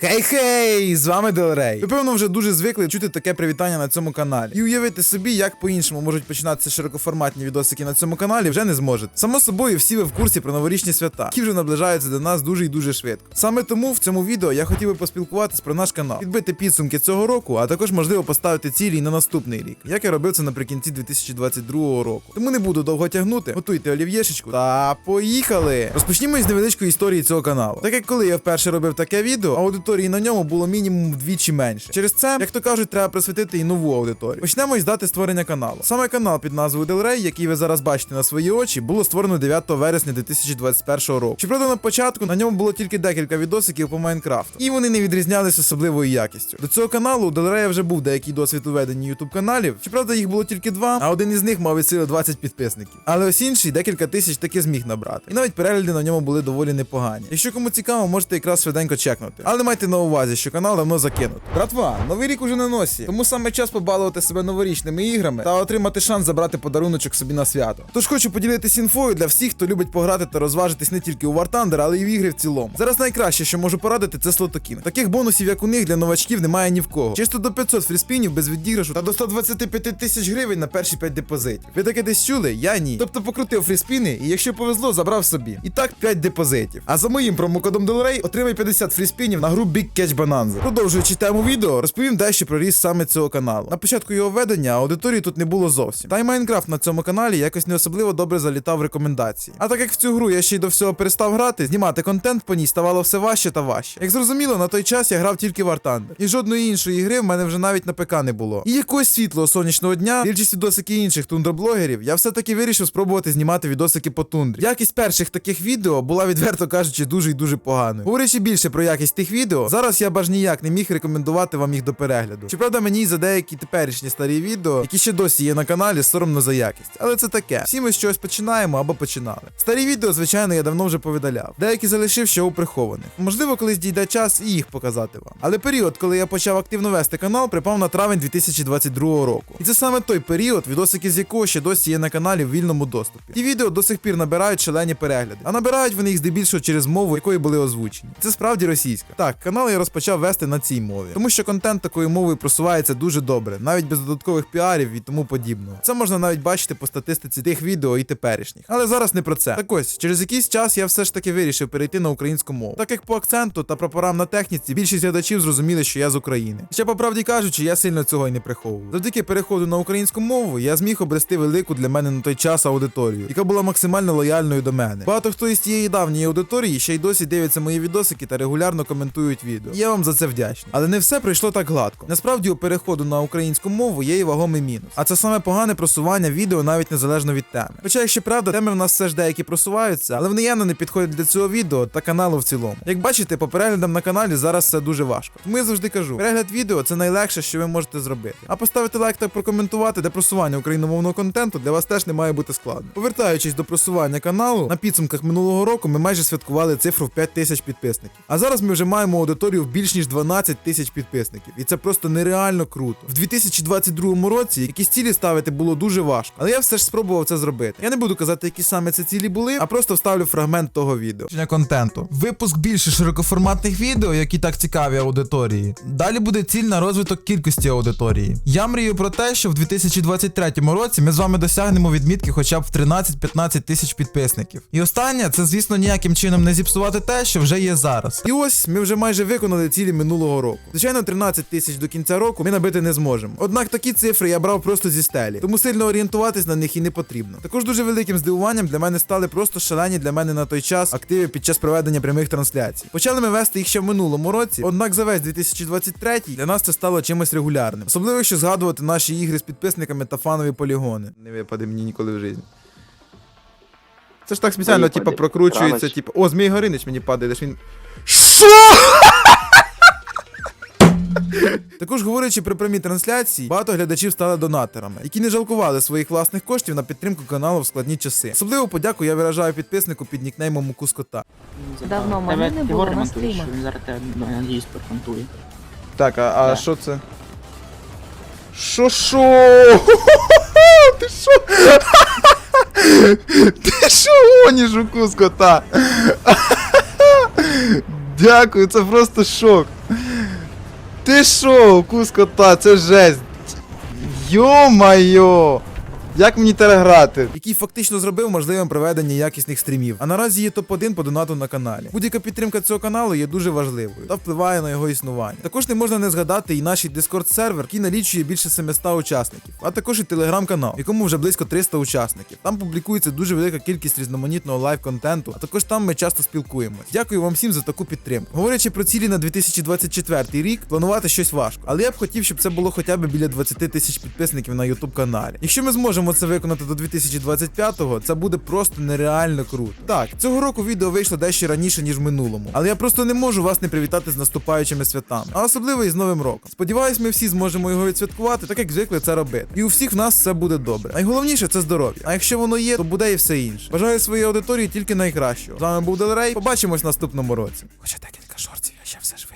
Хей-хей! З вами Делрей. Ви певно вже дуже звикли чути таке привітання на цьому каналі. І уявити собі, як по-іншому можуть починатися широкоформатні відосики на цьому каналі, вже не зможете. Само собою, всі ви в курсі про новорічні свята, які вже наближаються до нас дуже і дуже швидко. Саме тому в цьому відео я хотів би поспілкуватись про наш канал, підбити підсумки цього року, а також можливо поставити цілі на наступний рік, як я робив це наприкінці 2022 року. Тому не буду довго тягнути. Готуйте олів'єшечку та поїхали! Розпочнімо із невеличкої історії цього каналу. Так як коли я вперше робив таке відео, аудиторії на ньому було мінімум вдвічі менше. Через це, як то кажуть, треба присвятити і нову аудиторію. Почнемо із дати створення каналу. Саме канал під назвою Делрей, який ви зараз бачите на свої очі, було створено 9 вересня 2021 року. Щоправда, на початку на ньому було тільки декілька відосиків по Майнкрафту, і вони не відрізнялись особливою якістю. До цього каналу у Делрея вже був деякий досвід у веденні YouTube каналів. Щоправда, їх було тільки два, а один із них мав від сили 20 підписників. Але ось інший декілька тисяч таки зміг набрати. І навіть перегляди на ньому були доволі непогані. Якщо кому цікаво, можете якраз швиденько чекнути. Але майте на увазі, що канал давно закинут. Братва, новий рік уже на носі, тому саме час побалувати себе новорічними іграми та отримати шанс забрати подаруночок собі на свято. Тож хочу поділитись інфою для всіх, хто любить пограти та розважитись не тільки у War Thunder, але й в ігри в цілому. Зараз найкраще, що можу порадити, це слотокін. Таких бонусів, як у них, для новачків немає ні в кого. Чисто до 500 фріспінів без відіграшу та до 125 тисяч гривень на перші 5 депозитів. Ви таке десь чули? Я ні. Тобто покрутив фріспіни і якщо повезло, забрав собі. І так 5 депозитів. А за моїм промокодом Delray отримай 50 фріспінів на гру Big Catch Bonanza. Продовжуючи тему відео, розповім дещо про ріст саме цього каналу. На початку його ведення аудиторії тут не було зовсім. Та й Майнкрафт на цьому каналі якось не особливо добре залітав в рекомендації. А так як в цю гру я ще й до всього перестав грати, знімати контент по ній ставало все важче та важче. Як зрозуміло, на той час я грав тільки в War Thunder. І жодної іншої гри в мене вже навіть на ПК не було. І якогось світлого сонячного дня, дивлячись відосики інших тундроблогерів, я все-таки вирішив спробувати знімати відосики по тундрі. Якість перших таких відео була, відверто кажучи, дуже і дуже поганою. Говорячи більше про якість тих відео, зараз я баж ніяк не міг рекомендувати вам їх до перегляду. Щоправда, мені за деякі теперішні старі відео, які ще досі є на каналі, соромно за якість. Але це таке. Всі ми чогось починаємо або починали. Старі відео, звичайно, я давно вже повидаляв. Деякі залишив ще у прихованих. Можливо, колись дійде час і їх показати вам. Але період, коли я почав активно вести канал, припав на травень 2022 року. І це саме той період, відосики з якого ще досі є на каналі в вільному доступі. Ті відео до сих пір набирають шалені перегляди, а набирають вони їх здебільшого через мову, якою були озвучені. Це справді російська. Так, канал я розпочав вести на цій мові, тому що контент такою мовою просувається дуже добре, навіть без додаткових піарів і тому подібного. Це можна навіть бачити по статистиці тих відео і теперішніх. Але зараз не про це. Так ось, через якийсь час я все ж таки вирішив перейти на українську мову. Так як по акценту та прапорам на техніці більшість глядачів зрозуміли, що я з України. Ще по правді кажучи, я сильно цього й не приховував. Завдяки переходу на українську мову я зміг обрести велику для мене на той час аудиторію, яка була максимально лояльною до мене. Багато хто із тієї давньої аудиторії ще й досі дивиться мої відосики та регулярно коментують відео. Я вам за це вдячний. Але не все пройшло так гладко. Насправді у переходу на українську мову є і вагомий мінус. А це саме погане просування відео навіть незалежно від теми. Хоча, якщо правда, теми в нас все ж деякі просуваються, але вони явно не підходять для цього відео та каналу в цілому. Як бачите, по переглядам на каналі зараз все дуже важко. Тому я завжди кажу, перегляд відео це найлегше, що ви можете зробити. А поставити лайк та прокоментувати для просування україномовного контенту для вас теж не має бути складно. Повертаючись до просування каналу, на підсумках минулого року ми майже святкували цифру в 5 тисяч підписників. А зараз ми вже маємо аудиторію в більш ніж 12 тисяч підписників. І це просто нереально круто. В 2022 році якісь цілі ставити було дуже важко, але я все ж спробував це зробити. Я не буду казати, які саме це цілі були, а просто вставлю фрагмент того відео. контенту. Випуск більше широкоформатних відео, які так цікаві аудиторії. Далі буде ціль на розвиток кількості аудиторії. Я мрію про те, що в 2023 році ми з вами досягнемо відмітки хоча б в 13-15 тисяч підписників. І останнє це, звісно, ніяким чином не зіпсувати те, що вже є зараз. І ось ми вже майже виконали цілі минулого року. Звичайно, 13 тисяч до кінця року ми набити не зможемо. Однак такі цифри я брав просто зі стелі, тому сильно орієнтуватись на них і не потрібно. Також дуже великим здивуванням для мене стали просто шалені для мене на той час активи під час проведення прямих трансляцій. Почали ми вести їх ще в минулому році, однак за весь 2023 для нас це стало чимось регулярним. Особливо, якщо згадувати наші ігри з підписниками та фанові полігони. Не випаде мені ніколи в житті. Це ж так спеціально, типу, прокручується, типу. О, Змій Горинич мені падає, де ж він. Що? Також говорячи про прямі трансляції, багато глядачів стали донаторами, які не жалкували своїх власних коштів на підтримку каналу в складні часи. Особливу подяку я виражаю підписнику під нікнеймом Мукускота. Давно мене не було на стрімах. Він зараз тебе, надіюсь, проконтує. Так, а, а що це? Що шо? Ти що? Ти що гоніш у кускота? Дякую, це просто шок. Ти шо, кускота, це жесть. Йо-майо! Як мені грати? Який фактично зробив можливим проведення якісних стрімів. А наразі є топ-1 по донату на каналі. Будь-яка підтримка цього каналу є дуже важливою та впливає на його існування. Також не можна не згадати і наш Discord сервер, який налічує більше 700 учасників, а також і телеграм-канал, в якому вже близько 300 учасників. Там публікується дуже велика кількість різноманітного лайв-контенту, а також там ми часто спілкуємось. Дякую вам всім за таку підтримку. Говорячи про цілі на 2024 рік, планувати щось важко, але я б хотів, щоб це було хоча б біля 20 тисяч підписників на YouTube каналі. Якщо ми зможемо це виконати до 2025-го, це буде просто нереально круто. Так, цього року відео вийшло дещо раніше, ніж минулому, але я просто не можу вас не привітати з наступаючими святами, а особливо і з Новим роком. Сподіваюсь, ми всі зможемо його відсвяткувати, так як звикли це робити. І у всіх нас все буде добре. Найголовніше це здоров'я. А якщо воно є, то буде і все інше. Бажаю своїй аудиторії тільки найкращого. З вами був Делерей. Побачимось наступному році. Хоча декілька шортів, я ще все ж.